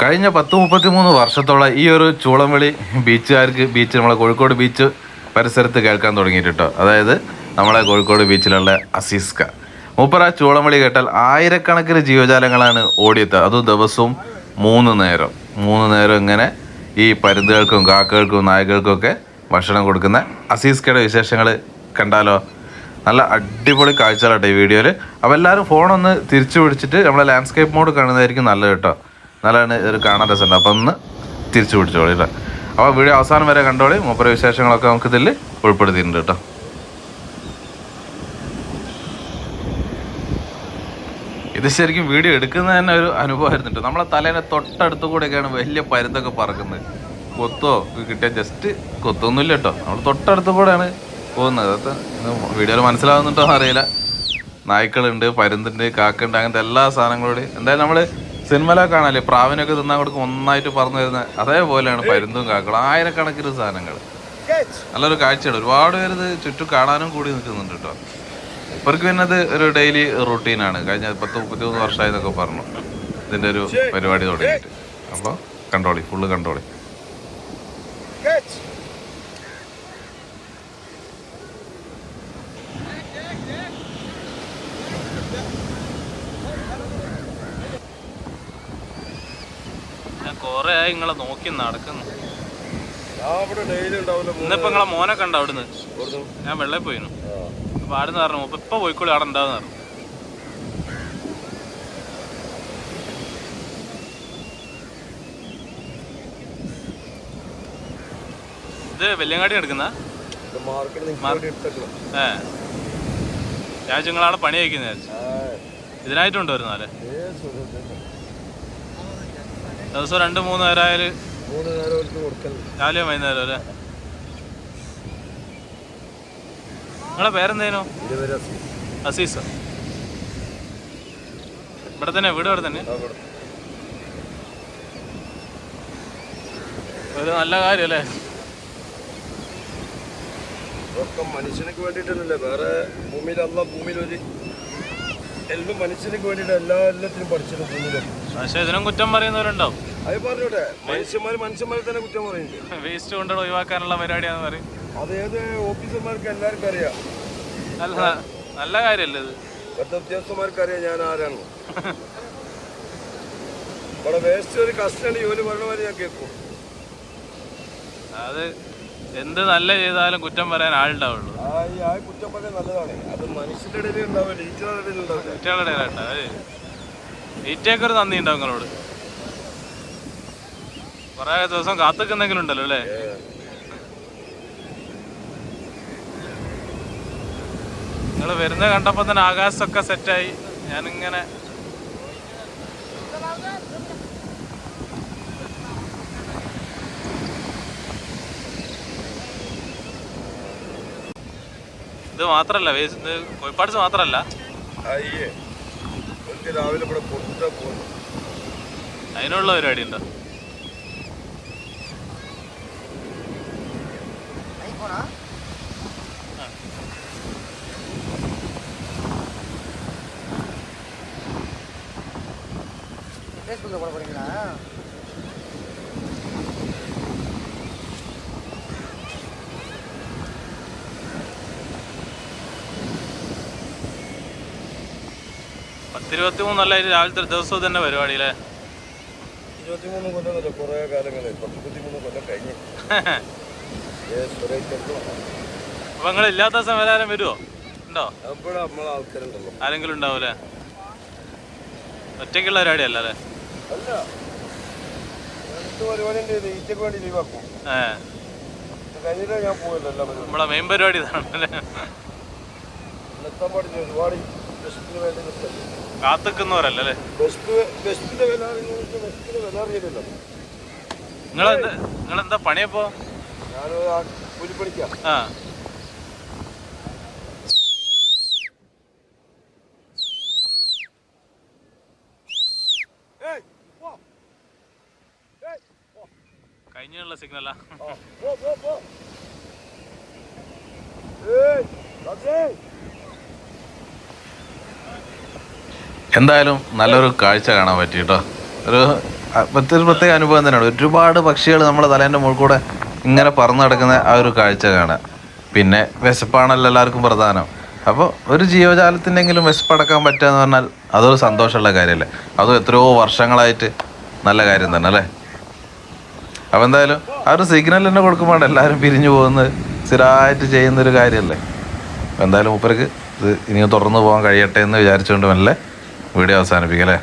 കഴിഞ്ഞ പത്ത് മുപ്പത്തി മൂന്ന് വർഷത്തോളം ഈ ഒരു ചൂളംവിളി ബീച്ചുകാർക്ക് ബീച്ച് നമ്മളെ കോഴിക്കോട് ബീച്ച് പരിസരത്ത് കേൾക്കാൻ തുടങ്ങിയിട്ട് അതായത് നമ്മളെ കോഴിക്കോട് ബീച്ചിലുള്ള അസീസ്ക. മൂപ്പറ ചൂളംവിളി കേട്ടാൽ ആയിരക്കണക്കിന് ജീവജാലങ്ങളാണ് ഓടിയെത്തുക. അതും ദിവസവും മൂന്ന് നേരം. മൂന്ന് നേരം ഇങ്ങനെ ഈ പരുന്തുകൾക്കും കാക്കകൾക്കും നായകൾക്കും ഒക്കെ ഭക്ഷണം കൊടുക്കുന്ന അസീസ്കയുടെ വിശേഷങ്ങൾ കണ്ടാലോ? നല്ല അടിപൊളി കാഴ്ചകളാട്ടോ ഈ വീഡിയോയിൽ അപ്പോൾ എല്ലാവരും ഫോണൊന്ന് തിരിച്ചു പിടിച്ചിട്ട് നമ്മളെ ലാൻഡ്സ്കേപ്പ് മോഡ് കാണുന്നതായിരിക്കും നല്ലത് കേട്ടോ. നല്ലതാണ് ഒരു കാണാൻ രസമുണ്ട്. അപ്പം ഒന്ന് തിരിച്ചു പിടിച്ചോളി കേട്ടോ അപ്പോൾ വീഡിയോ അവസാനം വരെ കണ്ടോളി. മൂപ്പര വിശേഷങ്ങളൊക്കെ നമുക്ക് ഇതിൽ ഉൾപ്പെടുത്തിയിട്ടുണ്ട് കേട്ടോ. ഇത് ശരിക്കും വീഡിയോ എടുക്കുന്നത് തന്നെ ഒരു അനുഭവമായിരുന്നു കേട്ടോ. നമ്മളെ തലേനെ തൊട്ടടുത്ത് കൂടെയൊക്കെയാണ് വലിയ പരുന്തൊക്കെ പറക്കുന്നത്. കൊത്തോ കിട്ടിയ ജസ്റ്റ് കൊത്തൊന്നുമില്ല കേട്ടോ. നമ്മൾ തൊട്ടടുത്ത് കൂടെയാണ് പോകുന്നത്. അത് വീഡിയോയിൽ മനസ്സിലാവുന്നുണ്ടോ അറിയില്ല. നായ്ക്കളുണ്ട് പരുന്തുണ്ട് കാക്കുണ്ട് അങ്ങനത്തെ എല്ലാ സാധനങ്ങളോടും. എന്തായാലും നമ്മൾ സിനിമയിലൊക്കെ കാണാല്ലേ? പ്രാവിനൊക്കെ തിന്നാൻ കൊടുക്കും ഒന്നായിട്ട് പറഞ്ഞു തരുന്ന അതേപോലെയാണ് പരുന്തും കാക്കളും ആയിരക്കണക്കിന് സാധനങ്ങൾ നല്ലൊരു കാഴ്ചയാണ്. ഒരുപാട് പേര് ഇത് ചുറ്റും കാണാനും കൂടി നിൽക്കുന്നുണ്ട് കേട്ടോ. ഇവർക്ക് പിന്നെ അത് ഒരു ഡെയിലി റൂട്ടീനാണ് കഴിഞ്ഞ പത്ത് മുപ്പത്തി മൂന്ന് വർഷമായി എന്നൊക്കെ പറഞ്ഞു. ഇതിന്റെ ഒരു പരിപാടി തുടങ്ങിയിട്ട്. അപ്പോൾ കണ്ടോളി ഫുള്ള് കണ്ടോളി ഞാൻ കൊറേ ആയി നിങ്ങളെ നോക്കി നടക്കുന്നു. ഇന്നിപ്പോ നിങ്ങളെ മോനെ കണ്ട അവിടുന്ന്? ഞാൻ വെള്ളയിൽ പോയിനു. അപ്പൊ ആടുന്ന് പറഞ്ഞു അപ്പൊ ഇപ്പൊ പോയിക്കോളി അവിടെ ഉണ്ടാവുന്ന പറഞ്ഞു. ഇത് വെല്ലിയങ്ങാടി എടുക്കുന്ന ഞാൻ നിങ്ങളവിടെ പണി കഴിക്കുന്ന ഇതിനായിട്ടുണ്ട് വരുന്നാൽ ദിവസം രണ്ട് മൂന്ന് നേരമായാൽ മൂന്ന് നേരം അവർക്ക് കൊടുക്കൽ രാവിലെ വൈകുന്നേരം അല്ലേ? നിങ്ങളെ പേരെന്തേനു? അസീസ. ഇവിടെ തന്നെ വീട് ഇവിടെ തന്നെ? ഒരു നല്ല കാര്യം അല്ലേ? ഇതൊക്കെ മനുഷ്യനക്ക് വേണ്ടിട്ടല്ലേ വേറെ ഭൂമിയിൽ അല്ല ഭൂമിയിൽ ഒരു എല്ലാം മനുഷ്യനക്ക് വേണ്ടിയിട്ട് എല്ലാ എല്ലാത്തിനും പഠിച്ചിട്ടുണ്ട് ഭൂമിയിലും പക്ഷെ ഇതിനും കുറ്റം പറയുന്നവരുണ്ടാവും. അത് പറഞ്ഞോട്ടെ മനുഷ്യന്മാർ മനുഷ്യന്മാരെ തന്നെ കുറ്റം പറയുന്നുണ്ട്. വേസ്റ്റ് കൊണ്ടുള്ള ഒഴിവാക്കാനുള്ള പരിപാടിയാന്ന് പറയും. അത് ഏത് ഓഫീസർമാർക്ക് എല്ലാവർക്കും അറിയാം. അല്ല നല്ല കാര്യമല്ലേ ഇത്? ഇവിടുത്തെ ഉദ്യോഗസ്ഥന്മാർക്ക് അറിയാം ഞാൻ ആരാണ്. ഇവിടെ വേസ്റ്റ് ഒരു കസ്റ്റഡി ജോലി പറഞ്ഞ മാതിരി ഞാൻ കേൾക്കും. അത് എന്ത് നല്ല ചെയ്താലും കുറ്റം പറയാൻ ആളുണ്ടാവുള്ളൂ. ആ ഈ ആ കുറ്റം പറയാൻ നല്ലതാണ്. അത് മനുഷ്യരുടെ ഇടയിൽ ഉണ്ടാവില്ല ടീച്ചറുടെ ഇടയിൽ ഉണ്ടാവില്ല. കുട്ടികളുടെ ഇടയിലുണ്ട് അത്. ഈറ്റയൊക്കെ നന്ദി ഉണ്ടാവും നിങ്ങളോട്. കുറെ ദിവസം കാത്തുക്കുന്നെങ്കിലും ഉണ്ടല്ലോ അല്ലേ? നിങ്ങൾ വരുന്ന കണ്ടപ്പോ തന്നെ ആകാശമൊക്കെ സെറ്റായി. ഞാനിങ്ങനെ ഇത് മാത്രല്ല കോഴിപ്പാട്സ് മാത്രല്ല. അയ്യേ എനിക്ക് രാവിലെ ഇവിടെ കൊടുത്താ പോകുന്നു അതിനുള്ള പരിപാടി ഉണ്ടോ പത്തിരുപത്തി മൂന്നല്ല രാവിലത്തെ ദിവസവും തന്നെ പരിപാടി അല്ലേ ഇരുപത്തിമൂന്ന് കൊല്ലമല്ല കുറേ കാലങ്ങളായി. പത്ത് ഇരുപത്തിമൂന്ന് കൊല്ലം കഴിഞ്ഞ്. അപ്പൊ നിങ്ങൾ ഇല്ലാത്ത സമയം ആരും വരുമോ ഉണ്ടോ? അപ്പോഴും നമ്മളെ ആൾക്കാരുണ്ടല്ലോ. ആരെങ്കിലും ഉണ്ടാവൂലേ? ഒറ്റയ്ക്കുള്ള പരിപാടി അല്ല? നമ്മളെ മെയിൻ പരിപാടി ഇതാണ് അല്ലേ ഒരുപാട് കാത്തുക്കുന്നവരല്ല? അല്ലേ അറിയില്ലല്ലോ. നിങ്ങളെന്താ നിങ്ങളെന്താ പണിയപ്പോ? ആ. കഴിഞ്ഞുള്ള സിഗ്നലാ. ഏയ് എന്തായാലും നല്ലൊരു കാഴ്ച കാണാൻ പറ്റി കേട്ടോ. ഒരു മറ്റൊരു പ്രത്യേക അനുഭവം തന്നെയാണ്. ഒരുപാട് പക്ഷികൾ നമ്മുടെ തലേന്റെ മുകളിൽ കൂടെ ഇങ്ങനെ പറന്ന് നടക്കുന്ന ആ ഒരു കാഴ്ച കാണാം പിന്നെ വിശപ്പാണല്ലോ എല്ലാവർക്കും പ്രധാനം. അപ്പോൾ ഒരു ജീവജാലത്തിന്റെങ്കിലും വിശപ്പടക്കാൻ പറ്റുക എന്ന് പറഞ്ഞാൽ അതൊരു സന്തോഷമുള്ള കാര്യമല്ലേ? അതും എത്രയോ വർഷങ്ങളായിട്ട് നല്ല കാര്യം തന്നെ അല്ലേ? അപ്പോൾ എന്തായാലും ആ ഒരു സിഗ്നൽ തന്നെ കൊടുക്കുമ്പോൾ എല്ലാവരും പിരിഞ്ഞു പോകുന്നത്. സ്ഥിരമായിട്ട് ചെയ്യുന്നൊരു കാര്യമല്ലേ? എന്തായാലും മൂപ്പർക്ക് ഇത് ഇനി തുറന്നു പോകാൻ കഴിയട്ടെ എന്ന് വിചാരിച്ചുകൊണ്ട് മെല്ലെ വീഡിയോ അവസാനിപ്പിക്കാം അല്ലേ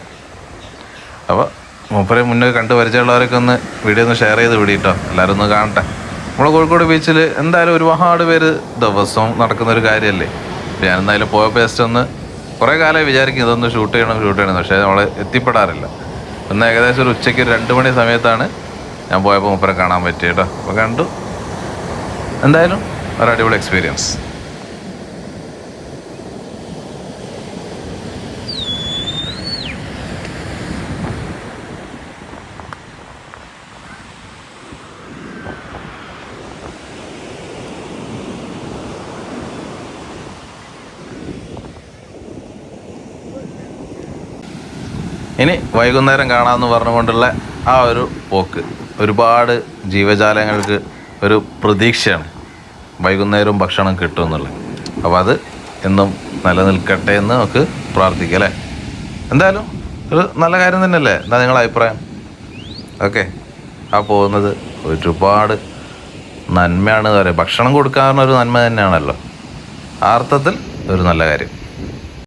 അപ്പോൾ മൂപ്പരെ മുന്നേ കണ്ട് പരിചയമുള്ളവരൊക്കെ ഒന്ന് വീഡിയോ ഒന്ന് ഷെയർ ചെയ്ത് വിടിയിട്ടോ എല്ലാവരും ഒന്ന് കാണട്ടെ. നമ്മൾ കോഴിക്കോട് ബീച്ചിൽ എന്തായാലും ഒരുപാട് പേര് ദിവസവും നടക്കുന്ന ഒരു കാര്യമല്ലേ ഞാൻ എന്തായാലും പോയപ്പോൾ ഒന്ന് കുറേ കാലമായി വിചാരിക്കും ഇതൊന്ന് ഷൂട്ട് ചെയ്യണം ഷൂട്ട് ചെയ്യണം പക്ഷേ നമ്മൾ എത്തിപ്പെടാറില്ല. ഇന്ന് ഏകദേശം ഒരു ഉച്ചയ്ക്ക് രണ്ട് മണി സമയത്താണ് ഞാൻ പോയപ്പോൾ മൂപ്പരെ കാണാൻ പറ്റിയ കേട്ടോ അപ്പോൾ കണ്ടു. എന്തായാലും ഒരു അടിപൊളി എക്സ്പീരിയൻസ് ഇനി വൈകുന്നേരം കാണാമെന്ന് പറഞ്ഞുകൊണ്ടുള്ള ആ ഒരു പോക്ക്. ഒരുപാട് ജീവജാലങ്ങൾക്ക് ഒരു പ്രതീക്ഷയാണ് വൈകുന്നേരവും ഭക്ഷണം കിട്ടും എന്നുള്ളത്. അപ്പോൾ അത് എന്നും നിലനിൽക്കട്ടെ എന്ന് നമുക്ക് പ്രാർത്ഥിക്കാം അല്ലേ? എന്തായാലും ഒരു നല്ല കാര്യം തന്നെയല്ലേ? എന്താ നിങ്ങളുടെ അഭിപ്രായം? ഓക്കെ. ആ പോകുന്നത് ഒരുപാട് നന്മയാണ് പറയുക ഭക്ഷണം കൊടുക്കാവുന്ന ഒരു നന്മ തന്നെയാണല്ലോ. ആ അർത്ഥത്തിൽ ഒരു നല്ല കാര്യം.